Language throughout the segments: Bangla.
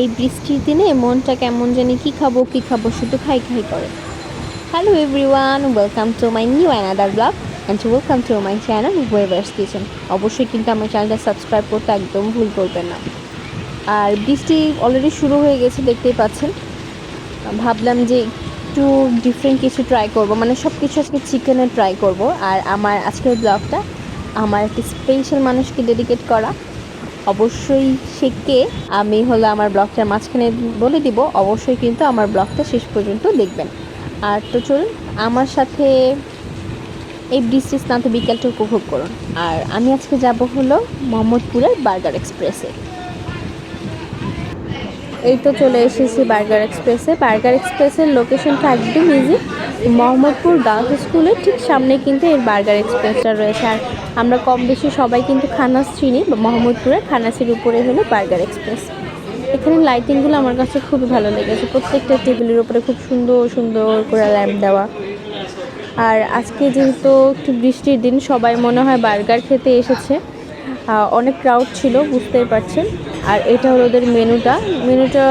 এই বৃষ্টির দিনে মনটা কেমন জানি, কি খাব কি খাব, শুধু খাই খাই করে। Hello everyone welcome to my new another blog and welcome to my channel weavers kitchen অবশ্যই কিন্তু আমার চ্যানেলটা সাবস্ক্রাইব করতে একদম ভুল করবেন না। আর বৃষ্টি অলরেডি শুরু হয়ে গেছে, দেখতেই পাচ্ছেন। ভাবলাম যে একটু ডিফারেন্ট কিছু ট্রাই করব মানে সব কিছু আজকে চিকেনের ট্রাই করব। আর আমার আজকের ব্লগটা আমার একটি স্পেশাল মানুষকে ডেডিকেট করা। অবশ্যই কে আমি হলো আমার ব্লগটার মাঝখানে বলে দিব, অবশ্যই কিন্তু আমার ব্লগটা শেষ পর্যন্ত দেখবেন। আর তো চলুন, আমার সাথে এই বৃষ্টি স্নাত বিকেলটা উপভোগ করুন। আর আমি আজকে যাব হলো মোহাম্মদপুরের বার্গার এক্সপ্রেসে। এই তো চলে এসেছি বার্গার এক্সপ্রেসে। বার্গার এক্সপ্রেসের লোকেশনটা একদম ইজি মোহাম্মদপুর গার্লস স্কুলের ঠিক সামনে কিন্তু এর বার্গার এক্সপ্রেসটা রয়েছে। আর আমরা কম বেশি সবাই কিন্তু খানাস চিনি মোহাম্মদপুরের খানাসের উপরে হলো বার্গার এক্সপ্রেস। এখানে লাইটিংগুলো আমার কাছে খুবই ভালো লেগেছে। প্রত্যেকটা টেবিলের উপরে খুব সুন্দর সুন্দর করে ল্যাম্প দেওয়া। আর আজকে যেহেতু একটু বৃষ্টির দিন, সবাই মনে হয় বার্গার খেতে এসেছে। অনেক ক্রাউড ছিল, বুঝতেই পারছেন। আর এটা হলো ওদের মেনুটা। মেনুটা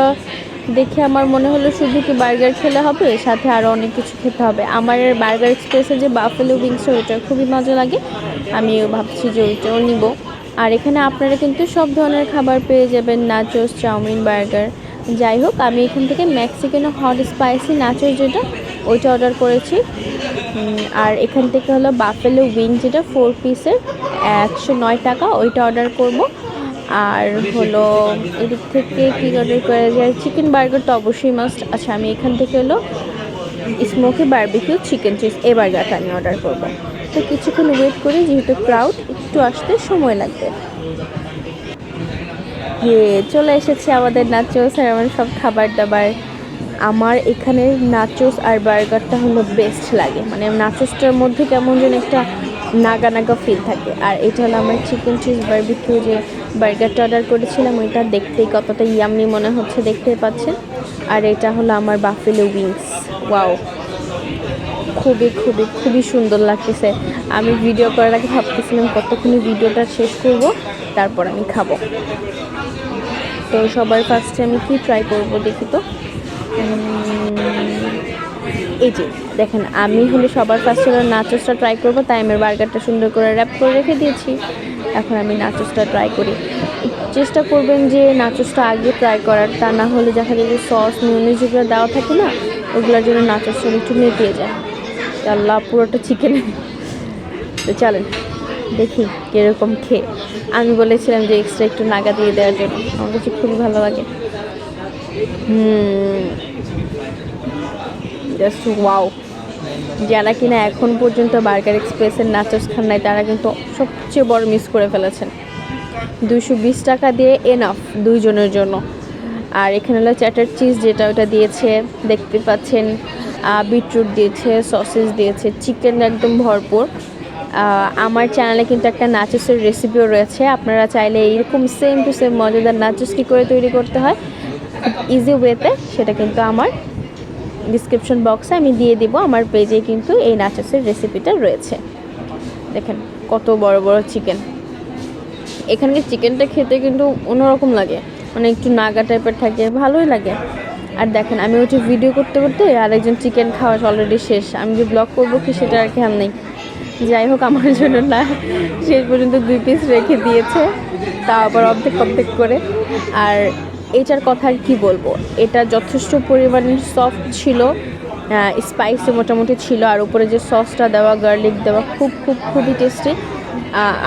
দেখে আমার মনে হলো শুধু কি বার্গার খেলে হবে, সাথে আরও অনেক কিছু খেতে হবে। আমার বার্গার এক্সপ্রেসের যে বাফেলো উইংস ওইটা খুবই মজা লাগে। আমি ভাবছি যে ওইটাও নিব। আর এখানে আপনারা কিন্তু সব ধরনের খাবার পেয়ে যাবেন, নাচোস, চাউমিন, বার্গার। যাই হোক, আমি এখান থেকে ম্যাক্সিকান হট স্পাইসি নাচোস যেটা, ওইটা অর্ডার করেছি। আর এখান থেকে হলো বাফেলো উইং যেটা ফোর পিসের একশো নয় টাকা, ওইটা অর্ডার করব। আর হলো এদিক থেকে কী অর্ডার করা যায়? চিকেন বার্গার তো অবশ্যই মাস্ট আচ্ছা আমি এখান থেকে হলো স্মোকি বারবিকিউ চিকেন চিজ এই বার্গারটা আমি অর্ডার করব। তো কিছুক্ষণ ওয়েট করি, যেহেতু ক্রাউড একটু আসতে সময় লাগবে। ইয়ে চলে এসেছে আমাদের নাচোস আর আমার সব খাবার দাবার। আমার এখানে নাচোস আর বার্গারটা হলো বেস্ট লাগে। মানে নাচোসটার মধ্যে কেমন যেন একটা নাগা নাগা ফিল থাকে। আর এটা হলো আমার চিকেন চিজ বারবিকিউ যে বার্গারটা অর্ডার করেছিলাম, ওইটা দেখতেই কতটা ইয়াম্মি মনে হচ্ছে দেখতে পাচ্ছেন। আর এটা হলো আমার বাফেলো উইংস ওয়াও খুবই খুবই খুবই সুন্দর লাগতেছে। আমি ভিডিও করার আগে ভাবতেছিলাম কতক্ষণে ভিডিওটা শেষ করব, তারপর আমি খাব। তো সবার ফার্স্টে আমি কি ট্রাই করব দেখি তো? এই যে, দেখেন, আমি হলে সবার ফার্স্টে নাচোসটা ট্রাই করব, তাই আমি বার্গারটা সুন্দর করে র্যাপ করে রেখে দিয়েছি। এখন আমি নাচোসটা ট্রাই করি। চেষ্টা করবেন যে নাচোসটা আগে ট্রাই করার, তা না হলে দেখা যায় যে সস মিউনিস যেগুলো দেওয়া থাকে না, ওগুলোর জন্য নাচোসটা একটু নেতিয়ে যায়। আল্লাহ, পুরোটা চিকেন তো চলেন, দেখি কীরকম খেয়ে। আমি বলেছিলাম যে এক্সট্রা একটু নাগা দিয়ে দেওয়ার জন্য। আমার কাছে খুবই ভালো লাগে। হুম। জাস্ট ওয়াও যারা কিনা এখন পর্যন্ত বার্গার এক্সপ্রেসের নাচস খান নাই, তারা কিন্তু সবচেয়ে বড় মিস করে ফেলেছেন। দুশো বিশ টাকা দিয়ে এনাফ দুইজনের জন্য। আর এখানে হলো চ্যাটার চিজ যেটা ওটা দিয়েছে, দেখতে পাচ্ছেন বিটরুট দিয়েছে সসেস দিয়েছে চিকেন একদম ভরপুর। আমার চ্যানেলে কিন্তু একটা নাচসের রেসিপিও রয়েছে। আপনারা চাইলে এইরকম সেম টু সেম মজাদার নাচস কী করে তৈরি করতে হয়? ইজি ওয়েতে সেটা কিন্তু আমার ডিসক্রিপশন বক্সে আমি দিয়ে দিব, আমার পেজে কিন্তু এই নাচসের রেসিপিটা রয়েছে। দেখেন কত বড় বড় চিকেন এখানকার চিকেনটা খেতে কিন্তু অন্যরকম লাগে মানে একটু নাগা টাইপের থাকে, ভালোই লাগে। আর দেখেন, আমি ওইটা ভিডিও করতে করতে আরেকজন চিকেন খাওয়া অলরেডি শেষ। আমি যে ব্লগ করব কি সেটা আর খেয়াল নেই। যাই হোক, আমার জন্য না, শেষ পর্যন্ত দুই পিস রেখে দিয়েছে তা আবার অর্ধেক অর্ধেক করে। আর এটার কথা আর কি বলব? এটা যথেষ্ট পরিমাণে সফট ছিল স্পাইসি মোটামুটি ছিল, আর উপরে যে সসটা দেওয়া গার্লিক দেওয়া খুব খুব, খুবই টেস্টি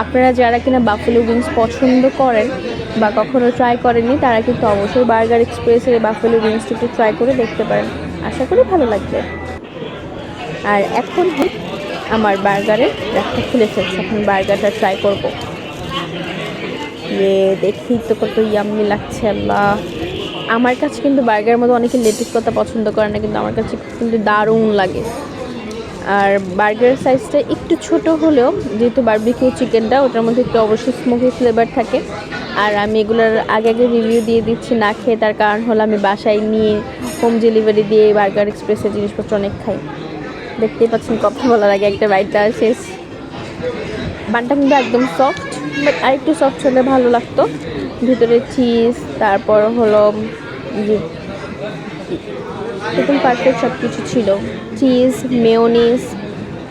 আপনারা যারা কিনা বাফেলো উইংস পছন্দ করেন বা কখনো ট্রাই করেননি, তারা কিন্তু অবশ্যই বার্গার এক্সপ্রেসের এই বাফেলো উইংসটা একটু ট্রাই করে দেখতে পারেন। আশা করি ভালো লাগবে। আর এখন আমার বার্গারের একটা খুলে ফেলছে, এখন বার্গারটা ট্রাই করব। ইয়ে দেখি তো কত ইয়াম্মি লাগছে, আল্লাহ। আমার কাছে কিন্তু বার্গারের মধ্যে অনেকে লেটিস কথা পছন্দ করে না, কিন্তু আমার কাছে কিন্তু দারুণ লাগে। আর বার্গারের সাইজটা একটু ছোট হলেও, যেহেতু বারবিকিউ চিকেনটা ওটার মধ্যে একটু অবশ্যই স্মোকি ফ্লেভার থাকে। আর আমি এগুলোর আগে আগে রিভিউ দিয়ে দিচ্ছি, না খেয়ে তার কারণ হলো আমি বাসায় নিয়ে হোম ডেলিভারি দিয়ে বার্গার এক্সপ্রেসের জিনিসপত্র অনেক খাই। দেখতেই পাচ্ছেন, কথা বলার আগে একটা বাইটটা শেষ। বানটা কিন্তু একদম সফট আরেকটু সফট হলে ভালো লাগতো। ভিতরে চিজ তারপর হলো একদম পারফেক্ট সব কিছু ছিল। চিজ মেয়নিস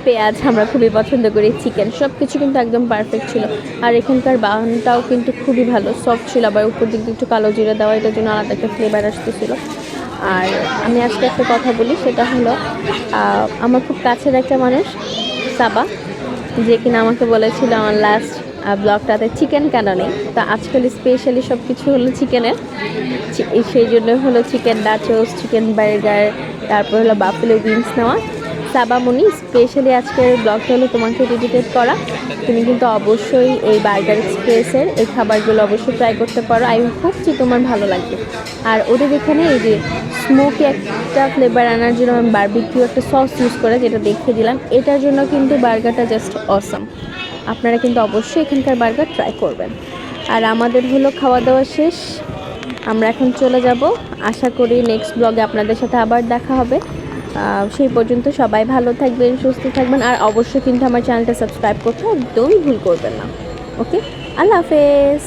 পেঁয়াজ আমরা খুবই পছন্দ করি চিকেন সব কিছু কিন্তু একদম পারফেক্ট ছিল। আর এখানকার বাহনটাও কিন্তু খুবই ভালো সফট ছিল। আবার উপর দিক দিয়ে একটু কালো জিরে দেওয়া, এটার জন্য আলাদা একটা ফ্লেভার আসতেছিল। আর আমি আজকে একটা কথা বলি, সেটা হলো আমার খুব কাছের একটা মানুষ, সাবা, যে কিনা আমাকে বলেছিল আমার লাস্ট ব্লগটাতে চিকেন কেন নেই? তা আজকাল স্পেশালি সব কিছু হলো চিকেনের সেই জন্য হলো চিকেন নাচোস চিকেন বার্গার তারপর হলো বাফেলো উইংস নেওয়া। সাবামণি স্পেশালি আজকের ব্লগটা হলো তোমাকে ডেডিকেট করা। তুমি কিন্তু অবশ্যই এই বার্গার এক্সপ্রেসের এই খাবারগুলো অবশ্যই ট্রাই করতে পারো। আই হোপ যে তোমার ভালো লাগবে। আর ওদের এখানে এই যে স্মোকি একটা ফ্লেভার আনার জন্য আমি বারবিকিউ একটা সস ইউজ করে, যেটা দেখিয়ে দিলাম, এটার জন্য কিন্তু বার্গারটা জাস্ট অসম আপনারা কিন্তু অবশ্যই এখানকার বার্গার ট্রাই করবেন। আর আমাদের হলো খাওয়া দাওয়া শেষ। আমরা এখন চলে যাব। আশা করি নেক্সট ব্লগে আপনাদের সাথে আবার দেখা হবে। সেই পর্যন্ত সবাই ভালো থাকবেন, সুস্থ থাকবেন। আর অবশ্যই কিন্তু আমার চ্যানেলটা সাবস্ক্রাইব করতে একদমই ভুল করবেন না। ওকে আল্লাহ হাফেজ।